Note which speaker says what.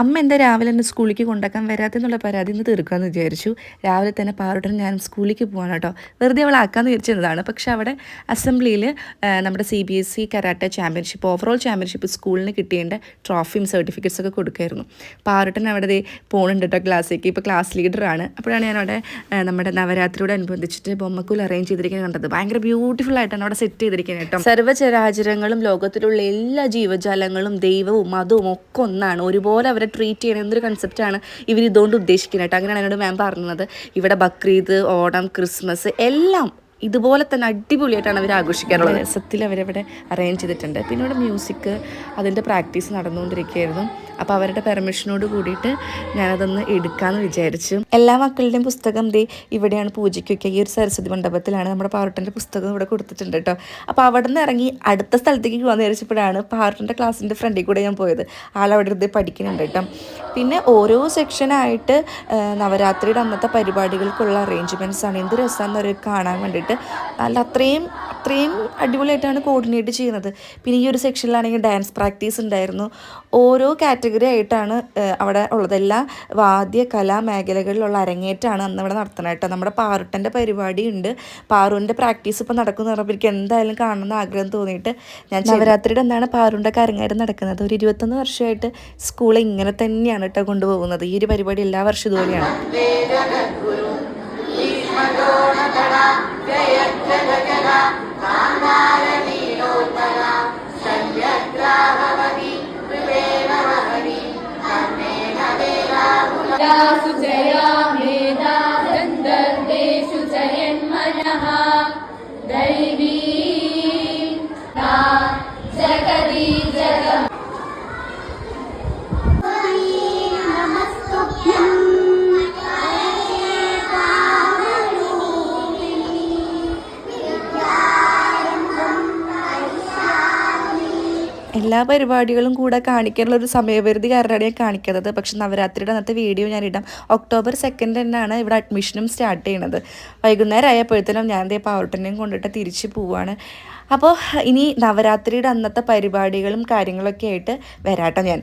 Speaker 1: അമ്മ എന്താ രാവിലെ തന്നെ സ്കൂളിലേക്ക് കൊണ്ടാക്കാൻ വരാത്തെന്നുള്ള പരാതി ഒന്ന് തീർക്കാമെന്ന് വിചാരിച്ചു. രാവിലെ തന്നെ പാറുട്ടൻ ഞാൻ സ്കൂളിലേക്ക് പോകാൻ കേട്ടോ. വെറുതെ അവൾ ആക്കാമെന്ന് വിചാരിച്ചതാണ്. പക്ഷെ അവിടെ അസംബ്ലിയിൽ നമ്മുടെ C B S E karate championship overall championship സ്കൂളിന് കിട്ടിയതിന്റെ ട്രോഫിയും സർട്ടിഫിക്കറ്റ്സ് ഒക്കെ കൊടുക്കായിരുന്നു. പാറുട്ടൻ അവിടെ പോകുന്നുണ്ട് കേട്ടോ ക്ലാസ്സിലേക്ക്. ഇപ്പോൾ ക്ലാസ് ലീഡറാണ് അപ്പോഴാണ് ഞാൻ അവിടെ നമ്മുടെ നവരാത്രിയോട് അനുബന്ധിച്ചിട്ട് ബൊമ്മക്കൂൽ അറേഞ്ച് ചെയ്തിരിക്കുന്നത് കണ്ടത്. ഭയങ്കര ബ്യൂട്ടിഫുൾ ആയിട്ടാണ് അവിടെ സെറ്റ് ചെയ്തിരിക്കുന്നത് കേട്ടോ. സർവചരാചരങ്ങളും ലോകത്തിലുള്ള എല്ലാ ജീവജാലങ്ങളും ദൈവവും മതവും ഒക്കെ ഒന്നാണ്. ഒരുപോലെ അവരെ ട്രീറ്റ് ചെയ്യണം എന്നൊരു കൺസെപ്റ്റാണ് ഇവർ ഇതുകൊണ്ട് ഉദ്ദേശിക്കുന്നത് കേട്ടോ. അങ്ങനെയാണ് എന്നോട് മാം പറഞ്ഞത്. ഇവിടെ ബക്രീദ് ഓണം ക്രിസ്മസ് എല്ലാം ഇതുപോലെ തന്നെ അടിപൊളിയായിട്ടാണ് അവർ ആഘോഷിക്കാറുള്ളത്. രസത്തിൽ അവരവിടെ അറേഞ്ച് ചെയ്തിട്ടുണ്ട്. പിന്നെ ഇവിടെ മ്യൂസിക് അതിന്റെ പ്രാക്ടീസ് നടന്നുകൊണ്ടിരിക്കുകയായിരുന്നു. അപ്പോൾ അവരുടെ പെർമിഷനോട് കൂടിയിട്ട് ഞാനതൊന്ന് എടുക്കാമെന്ന് വിചാരിച്ചു. എല്ലാ മക്കളുടെയും പുസ്തകം ദേ ഇവിടെയാണ് പൂജയ്ക്കൊക്കെ ഈ ഒരു സരസ്വതി മണ്ഡപത്തിലാണ് നമ്മുടെ പാറുട്ടന്റെ പുസ്തകം ഇവിടെ കൊടുത്തിട്ടുണ്ട് കേട്ടോ. അപ്പോൾ അവിടെ നിന്ന് ഇറങ്ങി അടുത്ത സ്ഥലത്തേക്ക് പോകാൻ വിചാരിച്ചപ്പോഴാണ് പാറുട്ടന്റെ ക്ലാസ്സിന്റെ ഫ്രണ്ടിൽ കൂടെ ഞാൻ പോയത്. ആളവിടെ ഇരുന്ന് പഠിക്കുന്നുണ്ട് കേട്ടോ. പിന്നെ ഓരോ സെക്ഷനായിട്ട് നവരാത്രിയുടെ അന്നത്തെ പരിപാടികൾക്കുള്ള അറേഞ്ച്മെന്റ്സ് ആണ്. എന്ത് രസമാണെന്ന് അവർ കാണാൻ വേണ്ടിയിട്ട്. നല്ല അത്രയും അത്രയും അടിപൊളിയായിട്ടാണ് കോർഡിനേറ്റ് ചെയ്യുന്നത്. പിന്നെ ഈ ഒരു സെക്ഷനിലാണെങ്കിൽ ഡാൻസ് പ്രാക്ടീസ് ഉണ്ടായിരുന്നു. ഓരോ കാറ്റഗറി ആയിട്ടാണ് അവിടെ ഉള്ളത്. എല്ലാ വാദ്യ കലാ മേഖലകളിലുള്ള അരങ്ങേറ്റമാണ് അന്ന് ഇവിടെ നടത്തുന്നത് കേട്ടോ. നമ്മുടെ പാറുട്ടന്റെ പരിപാടി ഉണ്ട് പാറുവിന്റെ പ്രാക്ടീസ് ഇപ്പോൾ നടക്കുന്ന പറഞ്ഞപ്പോൾ എനിക്ക് എന്തായാലും കാണണമെന്ന് ആഗ്രഹം തോന്നിയിട്ട് ഞാൻ നവരാത്രിയുടെ എന്താണ് പാറുവിന്റെ കരങ്ങേറ്റം നടക്കുന്നത്. ഒരു ഇരുപത്തൊന്ന് വർഷമായിട്ട് സ്കൂൾ ഇങ്ങനെ തന്നെയാണ് കേട്ടോ കൊണ്ടുപോകുന്നത്. ഈ ഒരു പരിപാടി എല്ലാ വർഷം ഇതുപോലെയാണ്.
Speaker 2: यासु जया मेधा गन्धर्वेषु च यन्मनः दैवी
Speaker 1: എല്ലാ പരിപാടികളും കൂടെ കാണിക്കാനുള്ള ഒരു സമയപരിധി കാരണമാണ് ഞാൻ കാണിക്കുന്നത്. പക്ഷെ നവരാത്രിയുടെ അന്നത്തെ വീഡിയോ ഞാൻ ഇടാം. ഒക്ടോബർ സെക്കൻഡ് തന്നെയാണ് ഇവിടെ അഡ്മിഷനും സ്റ്റാർട്ട് ചെയ്യുന്നത് വൈകുന്നേരം ആയപ്പോഴത്തേനും ഞാൻ ദേ പാവട്ടനെയും കൊണ്ടിട്ട് തിരിച്ച് പോവാണ്. അപ്പോൾ ഇനി നവരാത്രിയുടെ അന്നത്തെ പരിപാടികളും കാര്യങ്ങളൊക്കെ ആയിട്ട് വരാട്ടോ ഞാൻ.